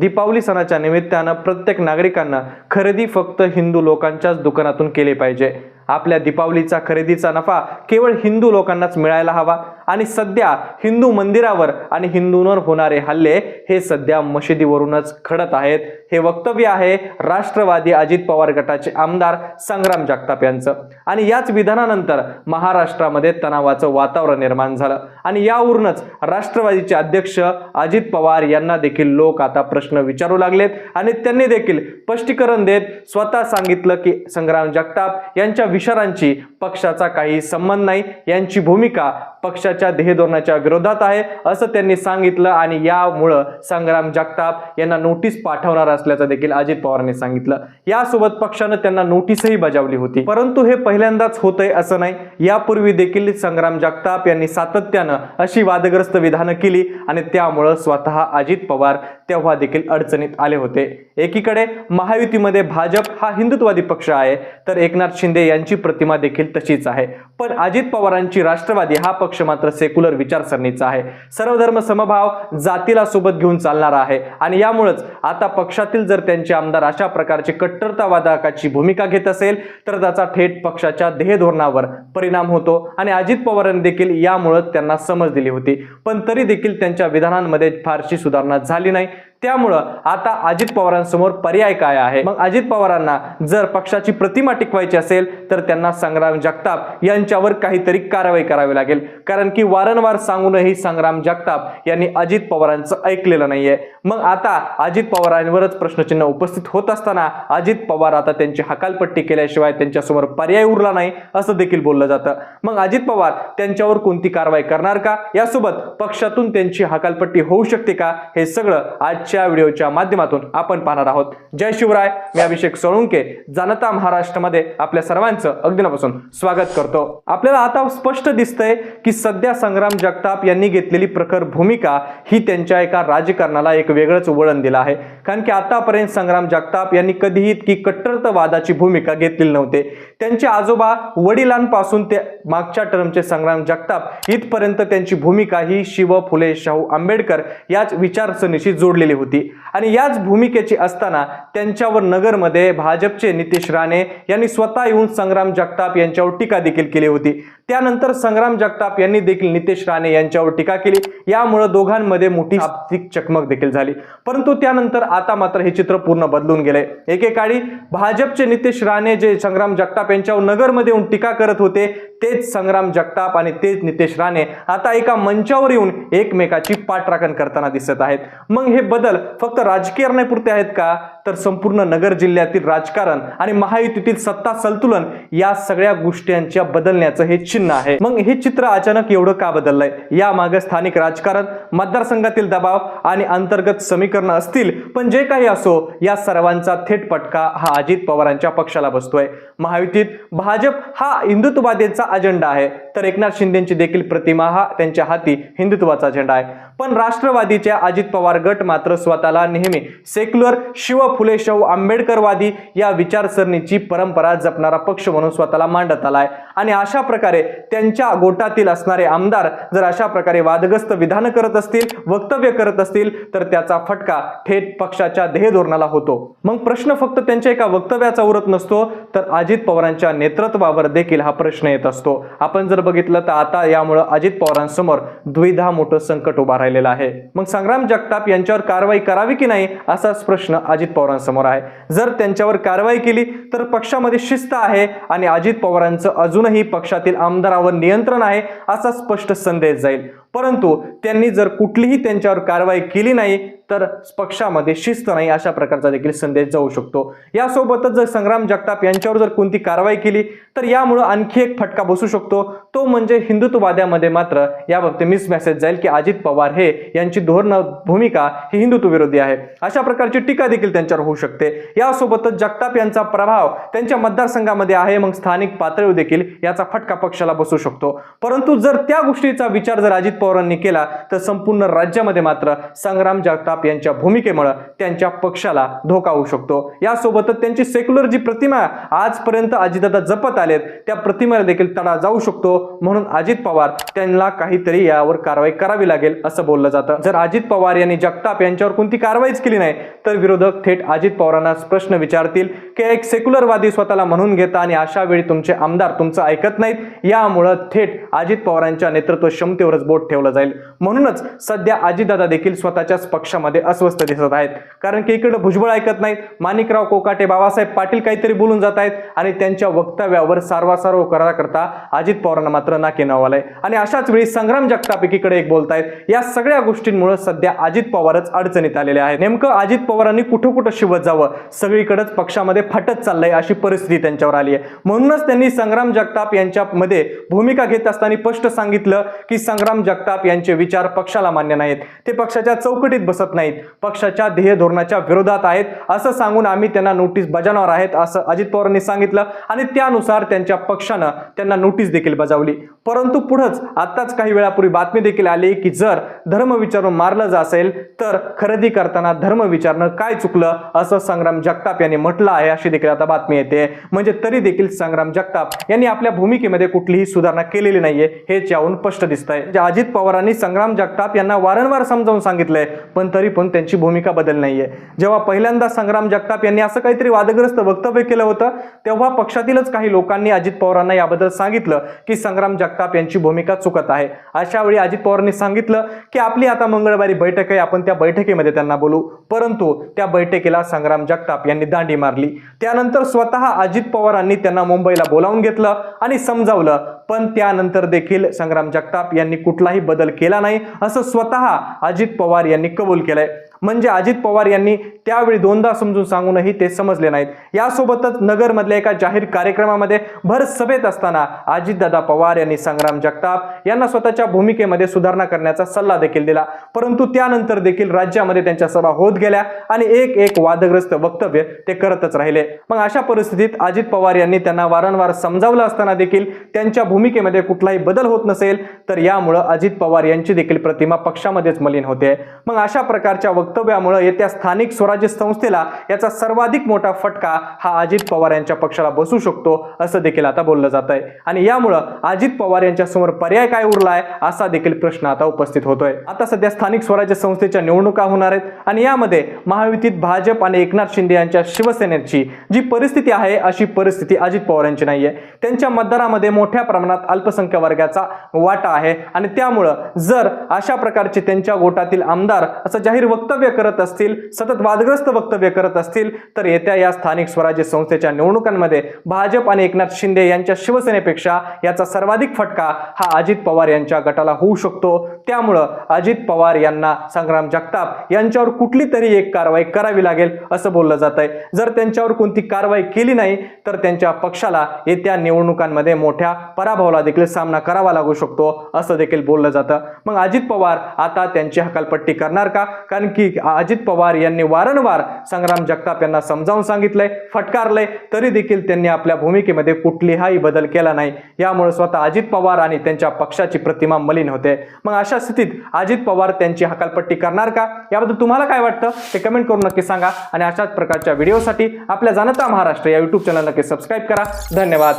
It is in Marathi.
दीपावली सणाच्या निमित्तानं प्रत्येक नागरिकांना खरेदी फक्त हिंदू लोकांच्याच दुकानातून केली पाहिजे. आपल्या दीपावलीचा खरेदीचा नफा केवळ हिंदू लोकांनाच मिळायला हवा. आणि सध्या हिंदू मंदिरावर आणि हिंदूंवर होणारे हल्ले हे सध्या मशिदीवरूनच घडत आहेत. हे वक्तव्य आहे राष्ट्रवादी अजित पवार गटाचे आमदार संग्राम जगताप यांचं. आणि याच विधानानंतर महाराष्ट्रामध्ये तणावाचं वातावरण निर्माण झालं. आणि यावरूनच राष्ट्रवादीचे अध्यक्ष अजित पवार यांना देखील लोक आता प्रश्न विचारू लागलेत. आणि त्यांनी देखील स्पष्टीकरण देत स्वतः सांगितलं की संग्राम जगताप यांच्या विचारांची पक्षाचा काही संबंध नाही. यांची भूमिका ध्येय धोरणाच्या विरोधात आहे असं त्यांनी सांगितलं आणि यामुळं संग्राम जगताप यांना नोटीस पाठवणार असल्याचं देखील अजित पवारांनी सांगितलं. यासोबत पक्षानं त्यांना नोटीसही बजावली होती. परंतु हे पहिल्यांदाच होतंय असं नाही. यापूर्वी देखील संग्राम जगताप यांनी सातत्यानं अशी वादग्रस्त विधानं केली आणि त्यामुळं स्वतः अजित पवार तेव्हा देखील अडचणीत आले होते. एकीकडे महायुतीमध्ये भाजप हा हिंदुत्ववादी पक्ष आहे तर एकनाथ शिंदे यांची प्रतिमा देखील तशीच आहे. पण अजित पवारांची राष्ट्रवादी हा पक्ष मात्र सेक्युलर विचारसरणीचा आहे. सर्वधर्म समभाव जातीला सोबत घेऊन चालणारा आहे. आणि यामुळेच आता पक्षातील जर त्यांचे आमदार अशा प्रकारची कट्टरतावादकाची भूमिका घेत असेल तर त्याचा थेट पक्षाच्या ध्येय धोरणावर परिणाम होतो. आणि अजित पवारांनी देखील यामुळे त्यांना समज दिली होती. पण तरी देखील त्यांच्या विधानांमध्ये फारशी सुधारणा झाली नाही. त्यामुळं आता अजित पवारांसमोर पर्याय काय आहे? मग अजित पवारांना जर पक्षाची प्रतिमा टिकवायची असेल तर त्यांना संग्राम जगताप यांच्यावर काहीतरी कारवाई करावी लागेल. कारण की वारंवार सांगूनही संग्राम जगताप यांनी अजित पवारांचं ऐकलेलं नाहीये. मग आता अजित पवारांवरच प्रश्नचिन्ह उपस्थित होत असताना अजित पवार आता त्यांची हकालपट्टी केल्याशिवाय त्यांच्यासमोर पर्याय उरला नाही असं देखील बोललं जातं. मग अजित पवार त्यांच्यावर कोणती कारवाई करणार का? यासोबत पक्षातून त्यांची हकालपट्टी होऊ शकते का? हे सगळं आज आजच्या व्हिडिओच्या माध्यमातून आपण पाहणार आहोत. जय शिवराय मी अभिषेक सोळुंके जनता महाराष्ट्रामध्ये आपल्या सर्वांचं अगदीपासून स्वागत करतो. आपल्याला आता स्पष्ट दिसतंय की सध्या संग्राम जगताप यांनी घेतलेली प्रखर भूमिका ही त्यांच्या एका राजकारणाला एक वेगळंच वळण दिलं आहे. कारण की आतापर्यंत संग्राम जगताप यांनी कधीही इतकी कट्टरतावादाची भूमिका घेतलेली नव्हते. त्यांचे आजोबा वडिलांपासून ते मागच्या टर्मचे संग्राम जगताप इथपर्यंत त्यांची भूमिका ही शिव फुले शाहू आंबेडकर याच विचारसरणीशी जोडलेली होती. आणि याच भूमिकेची असताना त्यांच्यावर नगरमध्ये भाजपचे नितेश राणे यांनी स्वतः येऊन संग्राम जगताप यांच्यावर टीका देखील केली होती. त्यानंतर संग्राम जगताप यांनी देखील नितेश राणे यांच्यावर टीका केली. यामुळे दोघांमध्ये मोठी आर्थिक चकमक देखील झाली. परंतु त्यानंतर आता मात्र हे चित्र पूर्ण बदलून गेले. एकेकाळी भाजपचे नितेश राणे जे संग्राम जगताप यांच्यावर नगरमध्ये येऊन टीका करत होते तेच संग्राम जगताप आणि तेच नितेश राणे आता एका मंचावर येऊन एकमेकाची पाठराखण करताना दिसत आहेत. मग हे बदल फक्त राजकीय पुरते आहेत का? तर संपूर्ण नगर जिल्ह्यातील राजकारण आणि महायुतीतील सत्ता संतुलन या सगळ्या गोष्टींच्या बदलण्याचं हे चिन्ह आहे. मग हे चित्र अचानक एवढं का बदललंय? यामागे स्थानिक राजकारण मतदारसंघातील दबाव आणि अंतर्गत समीकरण असतील पण जे काही असो या सर्वांचा थेट फटका हा अजित पवारांच्या पक्षाला बसतोय. महायुतीत भाजप हा हिंदुत्ववादीचा अजेंडा आहे. तर एकनाथ शिंदेची देखील प्रतिमा हा त्यांच्या हाती हिंदुत्वाचा अजेंडा आहे. पण राष्ट्रवादीच्या अजित पवार गट मात्र स्वतःला नेहमी सेक्युलर शिव फुले शाहू आंबेडकरवादी या विचारसरणीची परंपरा जपणारा पक्ष म्हणून स्वतःला मांडत आलाय. आणि अशा प्रकारे त्यांच्या गोटातील असणारे आमदार जर अशा प्रकारे वादग्रस्त विधान करत असतील वक्तव्य करत असतील तर त्याचा फटका थेट पक्ष पक्षाच्या ध्येय धोरणाला होतो. मग प्रश्न फक्त त्यांच्या एका वक्तव्याचा उरत नसतो तर अजित पवारांच्या नेतृत्वावर देखील हा प्रश्न येत असतो. आपण जर बघितलं तर आता यामुळं अजित पवारांसमोर द्विधा मोठं संकट उभा राहिलेलं आहे. मग संग्राम जगताप यांच्यावर कारवाई करावी की नाही असाच प्रश्न अजित पवारांसमोर आहे. जर त्यांच्यावर कारवाई केली तर पक्षामध्ये शिस्त आहे आणि अजित पवारांचं अजूनही पक्षातील आमदारावर नियंत्रण आहे असा स्पष्ट संदेश जाईल. परंतु त्यांनी जर कुठलीही त्यांच्यावर कारवाई केली नाही तर पक्षामध्ये शिस्त नाही अशा प्रकारचा देखील संदेश जाऊ शकतो. यासोबतच जर संग्राम जगताप यांच्यावर जर कोणती कारवाई केली तर यामुळं आणखी एक फटका बसू शकतो. तो म्हणजे हिंदुत्ववाद्यामध्ये मात्र याबाबतीत मिस मेसेज जाईल की अजित पवार हे यांची धोरण भूमिका ही हिंदुत्वविरोधी आहे. अशा प्रकारची टीका देखील त्यांच्यावर होऊ शकते. यासोबतच जगताप यांचा प्रभाव त्यांच्या मतदारसंघामध्ये आहे मग स्थानिक पातळीवर देखील याचा फटका पक्षाला बसू शकतो. परंतु जर त्या गोष्टीचा विचार जर अजित पवारांनी केला तर संपूर्ण राज्यामध्ये मात्र संग्राम जगताप यांच्या भूमिकेमुळे त्यांच्या पक्षाला धोका होऊ शकतो. यासोबतच त्यांची सेक्युलर जी प्रतिमा आजपर्यंत अजितदादा जपत आलेत त्या प्रतिमेला देखील तडा जाऊ शकतो. म्हणून अजित पवार त्यांना काहीतरी यावर कारवाई करावी लागेल असं बोललं जातं. जर अजित पवार यांनी जगताप यांच्यावर कोणती कारवाईच केली नाही तर विरोधक थेट अजित पवारांना प्रश्न विचारतील. के एक सेक्युलरवादी स्वतःला म्हणून घेता आणि अशा वेळी तुमचे आमदार तुमचं ऐकत नाहीत यामुळं थेट अजित पवारांच्या नेतृत्व क्षमतेवरच बोट ठेवलं जाईल. म्हणूनच सध्या अजितदादा देखील स्वतःच्याच पक्षामध्ये अस्वस्थ दिसत आहेत. कारण की इकडे भुजबळ ऐकत नाहीत माणिकराव कोकाटे बाबासाहेब पाटील काहीतरी बोलून जात आहेत आणि त्यांच्या वक्तव्यावर सारवासारव करा करता अजित पवारांना मात्र नाके नावालंय. आणि अशाच वेळी संग्राम जगताप एकीकडे एक बोलतायत या सगळ्या गोष्टींमुळे सध्या अजित पवारच अडचणीत आलेले आहेत. नेमकं अजित पवारांनी कुठं कुठं शिवत जावं सगळीकडेच पक्षामध्ये फाटत चाललंय अशी परिस्थिती त्यांच्यावर आली आहे. म्हणूनच त्यांनी संग्राम जगताप यांच्यामध्ये भूमिका घेत असताना स्पष्ट सांगितलं की संग्राम जगताप यांचे विचार पक्षाला मान्य नाहीत. ते पक्षाच्या चौकटीत बसत नाहीत. पक्षाच्या ध्येय धोरणाच्या विरोधात आहेत. असं सांगून आम्ही त्यांना नोटीस बजावणार आहेत असं अजित पवारांनी सांगितलं आणि त्यानुसार त्यांच्या पक्षानं त्यांना नोटीस देखील बजावली. परंतु पुढंच आताच काही वेळापूर्वी बातमी देखील आली की जर धर्म विचारून मारलं जा असेल तर खरेदी करताना धर्म विचारणं काय चुकलं असं संग्राम जगताप यांनी म्हटलं आहे. अशी देखील आता बातमी येते. म्हणजे तरी देखील संग्राम जगताप यांनी आपल्या भूमिकेमध्ये कुठलीही सुधारणा केलेली नाहीये हे याहून स्पष्ट दिसत आहे म्हणजे अजित पवारांनी संग्राम जगताप यांना वारंवार समजावून सांगितलंय पण तरी पण त्यांची भूमिका बदल नाहीये. जेव्हा पहिल्यांदा संग्राम जगताप यांनी असं काहीतरी वादग्रस्त वक्तव्य केलं होतं तेव्हा पक्षातीलच काही लोकांनी अजित पवारांना याबद्दल सांगितलं की संग्राम जगताप यांची भूमिका चुकत आहे. अशा वेळी अजित पवारांनी सांगितलं की आपली आता मंगळवारी बैठक आहे आपण त्या बैठकीमध्ये त्यांना बोलू. परंतु त्या बैठकीला संग्राम जगताप यांनी दांडी मारली. त्यानंतर स्वतः अजित पवारांनी त्यांना मुंबईला बोलावून घेतलं आणि समजावलं. पण त्यानंतर देखील संग्राम जगताप यांनी कुठलाही बदल केला नाही असं स्वतः अजित पवार यांनी कबूल केलंय. म्हणजे अजित पवार यांनी त्यावेळी दोनदा समजून सांगूनही ते समजले नाहीत. यासोबतच नगरमधल्या एका जाहीर कार्यक्रमामध्ये भर सभेत असताना अजितदादा पवार यांनी संग्राम जगताप यांना स्वतःच्या भूमिकेमध्ये सुधारणा करण्याचा सल्ला देखील दिला. परंतु त्यानंतर देखील राज्यामध्ये त्यांच्या सभा होत गेल्या आणि एक एक वादग्रस्त वक्तव्य ते करतच राहिले. मग अशा परिस्थितीत अजित पवार यांनी त्यांना वारंवार समजावलं असताना देखील त्यांच्या भूमिकेमध्ये कुठलाही बदल होत नसेल तर यामुळं अजित पवार यांची देखील प्रतिमा पक्षामध्येच मलिन होते. मग अशा प्रकारच्या वक्तव्यामुळे येत्या स्थानिक स्वराज्य संस्थेला याचा सर्वाधिक मोठा फटका हा अजित पवार यांच्या पक्षाला बसू शकतो असं देखील आता बोललं जात आहे. आणि यामुळं अजित पवार यांच्या समोर पर्याय काय उरलाय असा देखील प्रश्न आता उपस्थित होतोय. आता सध्या स्थानिक स्वराज्य संस्थेच्या निवडणुका होणार आहेत आणि यामध्ये महायुतीत भाजप आणि एकनाथ शिंदे यांच्या शिवसेनेची जी परिस्थिती आहे अशी परिस्थिती अजित पवार यांची नाहीये. त्यांच्या मतदारामध्ये मोठ्या प्रमाणात अल्पसंख्य वर्गाचा वाटा आहे आणि त्यामुळं जर अशा प्रकारचे त्यांच्या गोटातील आमदार असं जाहीर वक्तव्य करत असतील सतत वादग्रस्त वक्तव्य करत असतील तर येत्या या स्थानिक स्वराज्य संस्थेच्या निवडणुकांमध्ये भाजप आणि एकनाथ शिंदे यांच्या शिवसेनेपेक्षा याचा सर्वाधिक फटका हा अजित पवार यांच्या गटाला होऊ शकतो. त्यामुळं अजित पवार यांना संग्राम जगताप यांच्यावर कुठली तरी एक कारवाई करावी लागेल असं बोललं जात आहे जर त्यांच्यावर कोणती कारवाई केली नाही तर त्यांच्या पक्षाला येत्या निवडणुकांमध्ये मोठ्या पराभवाला देखील सामना करावा लागू शकतो असं देखील बोललं जातं. मग अजित पवार आता त्यांची हकालपट्टी करणार का? कारण की की अजित पवार यांनी वारंवार संग्राम जगताप यांना समजावून सांगितलंय फटकारलंय तरी देखील त्यांनी आपल्या भूमिकेमध्ये कुठलीही बदल केला नाही. यामुळे स्वतः अजित पवार आणि त्यांच्या पक्षाची प्रतिमा मलिन होते. मग अशा स्थितीत अजित पवार त्यांची हकालपट्टी करणार का? याबद्दल तुम्हाला काय वाटतं? ते कमेंट करून नक्की सांगा. आणि अशाच प्रकारच्या व्हिडिओसाठी आपल्या जाणता महाराष्ट्र या युट्यूब चॅनल नक्की सबस्क्राईब करा. धन्यवाद.